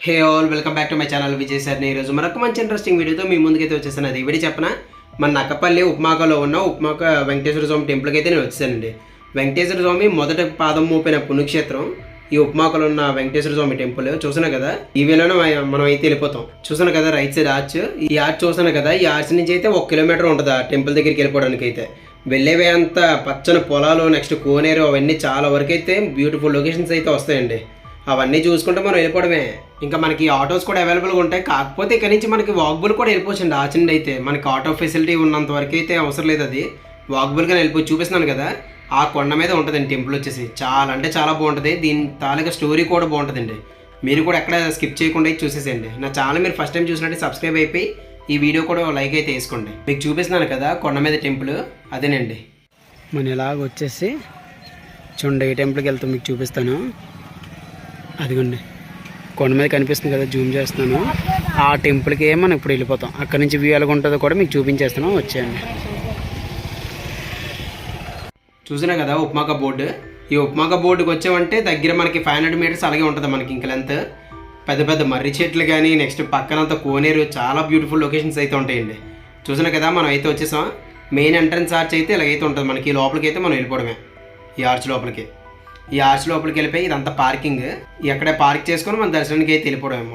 Hey all welcome back to my channel Vijay sir ఈరోజు మరొక మంచి ఇంట్రెస్టింగ్ వీడియోతో మీ ముందుకైతే వచ్చేసాను అది వీడియో చెప్పన? మన నక్కపల్లి ఉప్మాకలో ఉన్న ఉప్మాక వెంకటేశ్వర స్వామి టెంపుల్కి అయితే నేను వచ్చానండి వెంకటేశ్వర స్వామి మొదట పాదం మోపిన పుణ్యక్షేత్రం. ఈ ఉప్మాకలో ఉన్న వెంకటేశ్వర స్వామి టెంపుల్ చూసాను కదా? ఈ వేళలో మనం అయితే వెళ్ళిపోతాం. చూసాను కదా రైట్ సైడ్ ఆర్చ్ ఈ ఆర్చ్ చూసాను కదా? ఈ ఆర్చ్ నుంచి అయితే ఒక కిలోమీటర్ ఉంటుంది ఆ టెంపుల్ దగ్గరికి వెళ్ళిపోవడానికి అయితే. వెళ్ళేవే అంత పచ్చని పొలాలు నెక్స్ట్ కోనేరు అవన్నీ చాలా వరకు అయితే బ్యూటిఫుల్ లొకేషన్స్ అయితే వస్తాయండి. అవన్నీ చూసుకుంటే మనం వెళ్ళిపోవడమే. ఇంకా మనకి ఆటోస్ కూడా అవైలబుల్గా ఉంటాయి. కాకపోతే ఇక్కడ నుంచి మనకి వాక్బుల్ కూడా వెళ్ళిపోవచ్చండి. ఆచండి అయితే. మనకి ఆటో ఫెసిలిటీ ఉన్నంత వరకు అయితే అవసరం లేదు అది. వాక్బుల్గా వెళ్ళిపోయి చూపిస్తున్నాను కదా. ఆ కొండ మీద ఉంటుందండి టెంపుల్ వచ్చేసి. చాలా అంటే చాలా బాగుంటుంది. దీని తాలూకా స్టోరీ కూడా బాగుంటుందండి. మీరు కూడా ఎక్కడ స్కిప్ చేయకుండా చూసేసేయండి. నా ఛానల్ మీరు ఫస్ట్ టైం చూసినట్టు సబ్స్క్రైబ్ అయిపోయి ఈ వీడియో కూడా లైక్ అయితే వేసుకోండి. మీకు చూపిస్తున్నాను కదా కొండ మీద టెంపుల్ అదేనండి. మన ఇలాగ వచ్చేసి చూడండి ఈ టెంపుల్కి వెళ్తాం. మీకు చూపిస్తాను. అదిగోండి. కొండ మీద కనిపిస్తుంది కదా జూమ్ చేస్తున్నాను. ఆ టెంపుల్కి మనం ఇప్పుడు వెళ్ళిపోతాం. అక్కడ నుంచి వ్యూ ఎలాగ ఉంటుందో కూడా మీకు చూపించేస్తున్నాం. వచ్చేయండి. చూసినా కదా ఉప్మాక బోర్డు ఈ ఉప్మాక బోర్డుకి వచ్చామంటే దగ్గర మనకి ఫైవ్ హండ్రెడ్ మీటర్స్ అలాగే ఉంటుంది మనకి ఇంక లెంత్ పెద్ద పెద్ద మర్రి చెట్లు కానీ నెక్స్ట్ పక్కనంతా కోనేరు చాలా బ్యూటిఫుల్ లొకేషన్స్ అయితే ఉంటాయండి. చూసినా కదా మనం అయితే వచ్చేసాం. మెయిన్ ఎంట్రన్స్ ఆర్చ్ అయితే ఇలాగైతే ఉంటుంది. మనకి ఈ లోపలికి అయితే మనం వెళ్ళిపోవడమే. ఈ ఆర్చ్ లోపలికి. ఈ ఆర్చ్ లోపలికి వెళ్ళిపోయి ఇదంతా పార్కింగ్. ఎక్కడే పార్క్ చేసుకొని మన దర్శనానికి అయితే వెళ్ళిపోవడం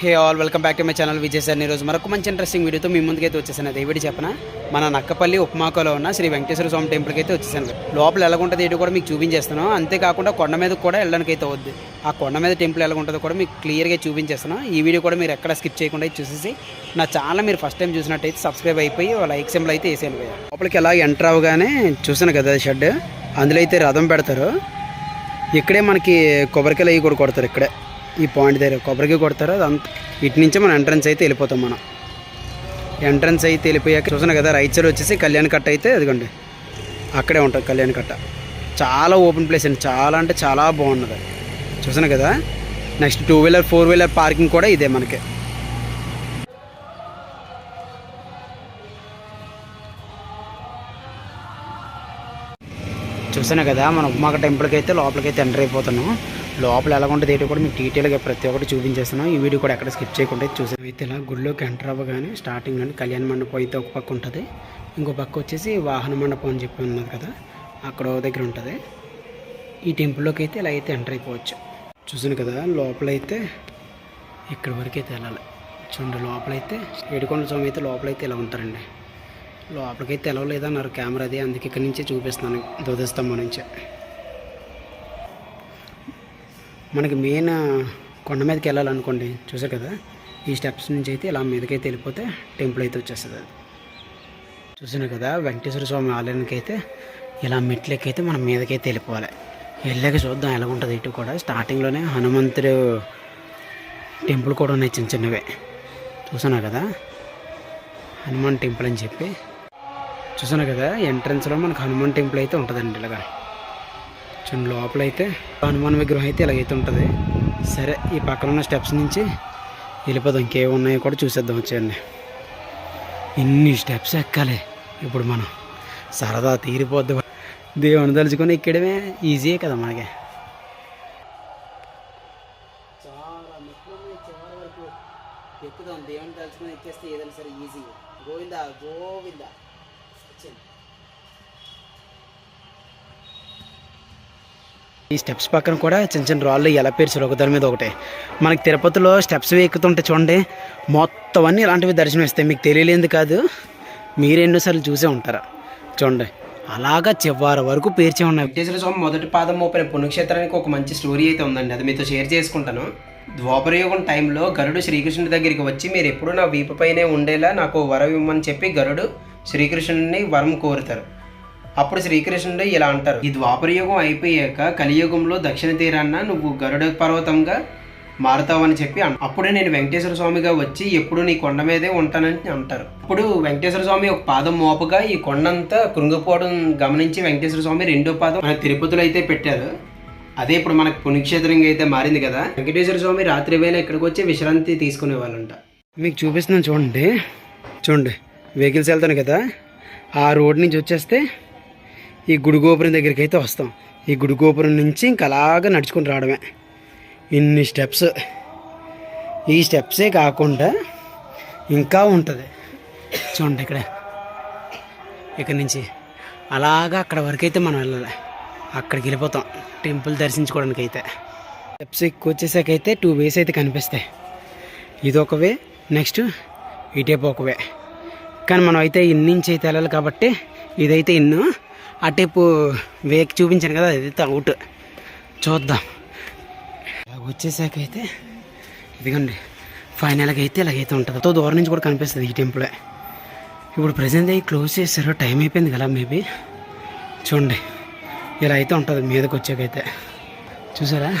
hey all welcome back to my channel Vijay sir. ఈరోజు మరొక మంచి ఇంట్రెస్టింగ్ వీడియోతో మీ ముందుకైతే వచ్చేసాను. అది ఏవిడి చెప్పన? మన నక్కపల్లి ఉప్మాకలో ఉన్న శ్రీ వెంకటేశ్వర స్వామి టెంపుల్కి అయితే వచ్చేసాను. లోపల ఎలాగుంటుంది ఏంటో కూడా మీకు చూపించేస్తాను. అంతేకాకుండా కొండ మీద కూడా వెళ్ళడానికి అయితే వద్దు ఆ కొండ మీద టెంపుల్ ఎలా ఉంటుందో కూడా మీకు క్లియర్గా చూపించేస్తాను. ఈ వీడియో కూడా మీరు ఎక్కడ స్కిప్ చేయకుండా చూసేసి నా ఛానల్ మీరు ఫస్ట్ టైం చూసినట్టయితే సబ్స్క్రైబ్ అయిపోయి లైక్ సింబల్ అయితే వేసేయండి లోపలికి ఎలా ఎంటర్ అవగానే చూసాను కదా షెడ్. అందులో అయితే రథం పెడతారు. ఇక్కడే మనకి కొబ్బరికాయలు అవి కూడా కొడతారు ఇక్కడే. ఈ పాయింట్ దగ్గర కొబ్బరికాయ కొడతారు అదంతా ఇటు నుంచే మనం ఎంట్రన్స్ అయితే వెళ్ళిపోతాం మనం. ఎంట్రన్స్ అయితే వెళ్ళిపోయాక చూసాను కదా రైట్ సైడ్ వచ్చేసి కళ్యాణ కట్ట అయితే అదిగోండి. అక్కడే ఉంటుంది కళ్యాణ కట్ట. చాలా ఓపెన్ ప్లేస్ అండి. చాలా అంటే చాలా బాగున్నది. చూసాను కదా next two wheeler four wheeler parking కూడా ఇదే మనకి. చూసాను కదా మనం ఉప్మాక టెంపుల్కి అయితే లోపలికి అయితే ఎంటర్ అయిపోతున్నాం లోపల ఎలా ఉంటుంది ఏంటో కూడా మీకు డీటెయిల్గా ప్రతి ఒక్కటి చూపించేస్తున్నాం. ఈ వీడియో కూడా ఎక్కడ స్కిప్ చేయకుండా చూసాను అయితే ఇలా గుడిలోకి ఎంటర్ అవ్వగానే స్టార్టింగ్ నుండి కళ్యాణ మండపం అయితే ఒక పక్క ఉంటుంది. ఇంకో పక్క వచ్చేసి వాహన మండపం అని చెప్పి ఉన్నది కదా అక్కడ దగ్గర ఉంటుంది. ఈ టెంపుల్లోకి అయితే ఇలా అయితే ఎంటర్ అయిపోవచ్చు. చూసాను కదా లోపలైతే ఇక్కడి వరకు అయితే వెళ్ళాలి. చూడండి లోపలైతే ఏడుకొండ స్వామి అయితే లోపలైతే ఇలా ఉంటారండి. లోపలికైతే తెలవలేదన్నారు కెమెరా అది. అందుకే ఇక్కడి నుంచే చూపిస్తున్నాను ధ్వజస్తంభం నుంచే. మనకి మెయిన్ కొండ మీదకి వెళ్ళాలనుకోండి చూసారు కదా? ఈ స్టెప్స్ నుంచి అయితే ఇలా మీదకైతే వెళ్ళిపోతే టెంపుల్ అయితే వచ్చేస్తుంది. అది చూసాను కదా? వెంకటేశ్వర స్వామి ఆలయానికి అయితే ఇలా మెట్లెక్కైతే మనం మీదకైతే వెళ్ళిపోవాలి. వెళ్ళాక చూద్దాం ఎలా ఉంటుంది ఇటు కూడా. స్టార్టింగ్లోనే హనుమంతుడు టెంపుల్ కూడా ఉన్నాయి చిన్న చిన్నవే. చూసాను కదా? హనుమాన్ టెంపుల్ అని చెప్పి చూసాను కదా ఎంట్రన్స్లో మనకు హనుమాన్ టెంపుల్ అయితే ఉంటుందండి ఇలాగా. చూడండి లోపల అయితే హనుమాన్ విగ్రహం అయితే ఇలాగైతే ఉంటుంది. సరే ఈ పక్కన ఉన్న స్టెప్స్ నుంచి వెళ్ళిపోదాం. ఇంకేమి ఉన్నాయో కూడా చూసేద్దాం వచ్చేయండి. ఇన్ని స్టెప్స్ ఎక్కాలి ఇప్పుడు మనం. సరదా తీరిపోద్ది. దేవుని తలుచుకొని ఎక్కడమే ఈజీయే కదా మనకి. చాలా ఎక్కుదాం. దేవుని తలుచుకొని ఎక్కేస్తే ఏదైనా సరే ఈజీ గోవిందా గోవిందా. ఈ స్టెప్స్ పక్కన కూడా చిన్న చిన్న రాళ్ళు ఎలా పేర్చారు ఒకదాని మీద ఒకటే. మనకి తిరుపతిలో స్టెప్స్ ఎక్కుతుంటే చూడండి మొత్తం అన్నీ ఇలాంటివి దర్శనం ఇస్తాయి. మీకు తెలియలేదు కాదు మీరు ఎన్నోసార్లు చూసే ఉంటారా. చూడండి అలాగా చివరి వరకు పేర్చే ఉన్నాయి. వెంకటేశ్వర స్వామి మొదటి పాదం మోపిన పుణ్యక్షేత్రానికి ఒక మంచి స్టోరీ అయితే ఉందండి. అది మీతో షేర్ చేసుకుంటాను. ద్వాపరయోగం టైంలో గరుడు శ్రీకృష్ణుడి దగ్గరికి వచ్చి మీరు ఎప్పుడూ నా వీపు పైనే ఉండేలా నాకు వరం ఇవ్వమని చెప్పి గరుడు శ్రీకృష్ణుడిని వరం కోరుతారు. అప్పుడు శ్రీకృష్ణుడు ఇలా అంటారు ఈ ద్వాపరయుగం అయిపోయాక కలియుగంలో దక్షిణ తీరాన్న నువ్వు గరుడ పర్వతంగా మారుతావని చెప్పి అప్పుడే నేను వెంకటేశ్వర స్వామిగా వచ్చి ఎప్పుడు నీ కొండ మీదే ఉంటానని అంటారు. అప్పుడు వెంకటేశ్వర స్వామి ఒక పాదం మోపగా ఈ కొండంతా కృంగిపోవడం గమనించి వెంకటేశ్వర స్వామి రెండో పాదం మన తిరుపతిలో అయితే పెట్టారు. అదే ఇప్పుడు మనకు పుణ్యక్షేత్రంగా అయితే మారింది కదా. వెంకటేశ్వర స్వామి రాత్రి వేళ ఇక్కడికి వచ్చి విశ్రాంతి తీసుకునే వాళ్ళంట మీకు చూపిస్తున్నాను చూడండి. చూడండి. వెహికల్స్ వెళ్తాను కదా. ఆ రోడ్ నుంచి వచ్చేస్తే ఈ గుడి గోపురం దగ్గరికి అయితే వస్తాం. ఈ గుడి గోపురం నుంచి ఇంకా అలాగా నడుచుకుని రావడమే. ఇన్ని స్టెప్స్. ఈ స్టెప్సే కాకుండా ఇంకా ఉంటుంది. చూడండి ఇక్కడ. ఇక్కడ నుంచి అలాగా అక్కడ వరకు అయితే మనం వెళ్ళాలి. అక్కడికి వెళ్ళిపోతాం. టెంపుల్ దర్శించుకోవడానికి అయితే స్టెప్స్ ఎక్కువ వచ్చేసాకైతే టూ వేస్ అయితే కనిపిస్తాయి. ఇది ఒక వే నెక్స్ట్ ఇటేపు ఒక వే. కానీ మనం అయితే ఇన్నించి అయితే వెళ్ళాలి కాబట్టి ఇదైతే ఇన్నో అటేపు వేక్ చూపించాను కదా అది అవుట్. చూద్దాం. వచ్చేసాక అయితే ఇదిగోండి ఫైనల్గా అయితే ఇలాగైతే ఉంటుంది. ఎంతో దూరం నుంచి కూడా కనిపిస్తుంది ఈ టెంపులే. ఇప్పుడు ప్రజెంట్ అయ్యి క్లోజ్ చేశారు టైం అయిపోయింది కదా మేబీ. చూడండి ఇలా అయితే ఉంటుంది మీదకి వచ్చాకైతే. చూసారా?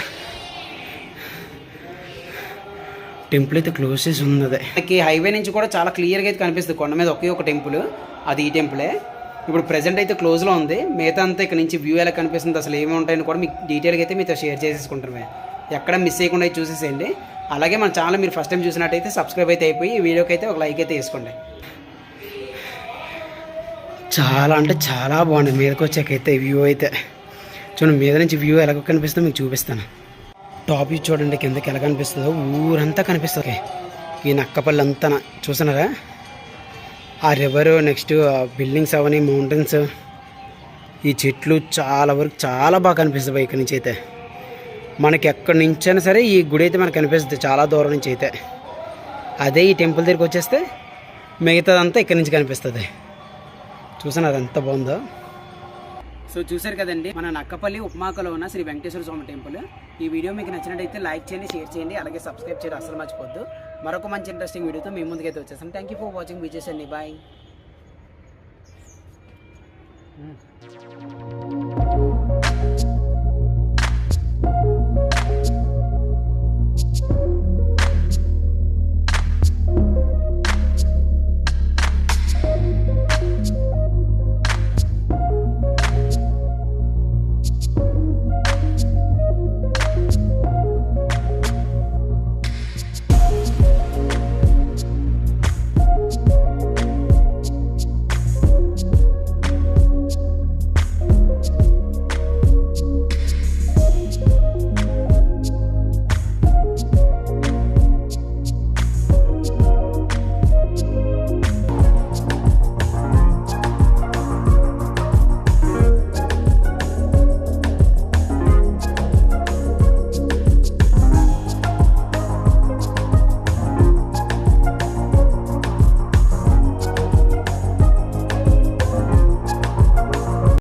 టెంపుల్ అయితే క్లోజ్ చేసి ఉన్నది. మనకి హైవే నుంచి కూడా చాలా క్లియర్గా అయితే కనిపిస్తుంది. కొండ మీద ఒకే ఒక టెంపుల్ అది ఈ టెంపులే. ఇప్పుడు ప్రజెంట్ అయితే క్లోజ్లో ఉంది. మిగతా అంతా ఇక్కడ నుంచి వ్యూ ఎలా కనిపిస్తుంది అసలు ఏమి ఉంటాయని కూడా మీకు డీటెయిల్గా అయితే మీతో షేర్ చేసేసుకుంటామే ఎక్కడ మిస్ చేయకుండా చూసేసేయండి. అలాగే మన ఛానల్ మీరు ఫస్ట్ టైం చూసినట్టయితే సబ్స్క్రైబ్ అయితే అయిపోయి ఈ వీడియోకి అయితే ఒక లైక్ అయితే వేసుకోండి. చాలా అంటే చాలా బాగుంది. మీదకి వచ్చాకైతే వ్యూ అయితే. చూడండి మీద నుంచి వ్యూ ఎలా కనిపిస్తుందో మీకు చూపిస్తాను. టాప్ చూడండి కిందకి ఎలా కనిపిస్తుందో. ఊరంతా కనిపిస్తుంది. ఈ నక్కపల్లి అంతా చూసినారా ఆ రివర్ నెక్స్ట్ బిల్డింగ్స్ అవన్నీ మౌంటైన్స్ ఈ చెట్లు చాలా వరకు చాలా బాగా కనిపిస్తుంది ఇక్కడ నుంచి అయితే. మనకి ఎక్కడి నుంచైనా సరే ఈ గుడి అయితే మనకు కనిపిస్తుంది చాలా దూరం నుంచి అయితే. అదే ఈ టెంపుల్ దగ్గరికి వచ్చేస్తే మిగతాదంతా ఇక్కడ నుంచి కనిపిస్తుంది. చూసాను అది ఎంత బాగుందో? సో చూసారు కదండి మన నక్కపల్లి ఉప్మాకలో ఉన్న శ్రీ వెంకటేశ్వర స్వామి టెంపుల్ ఈ వీడియో మీకు నచ్చినట్టయితే లైక్ చేయండి షేర్ చేయండి అలాగే సబ్స్క్రైబ్ చేయడం అసలు మర్చిపోద్దు మరొక మంచి ఇంట్రెస్టింగ్ వీడియోతో మీ ముందుకైతే వచ్చేసాను థ్యాంక్ యూ ఫర్ వాచింగ్ విజయస్ అండి బాయ్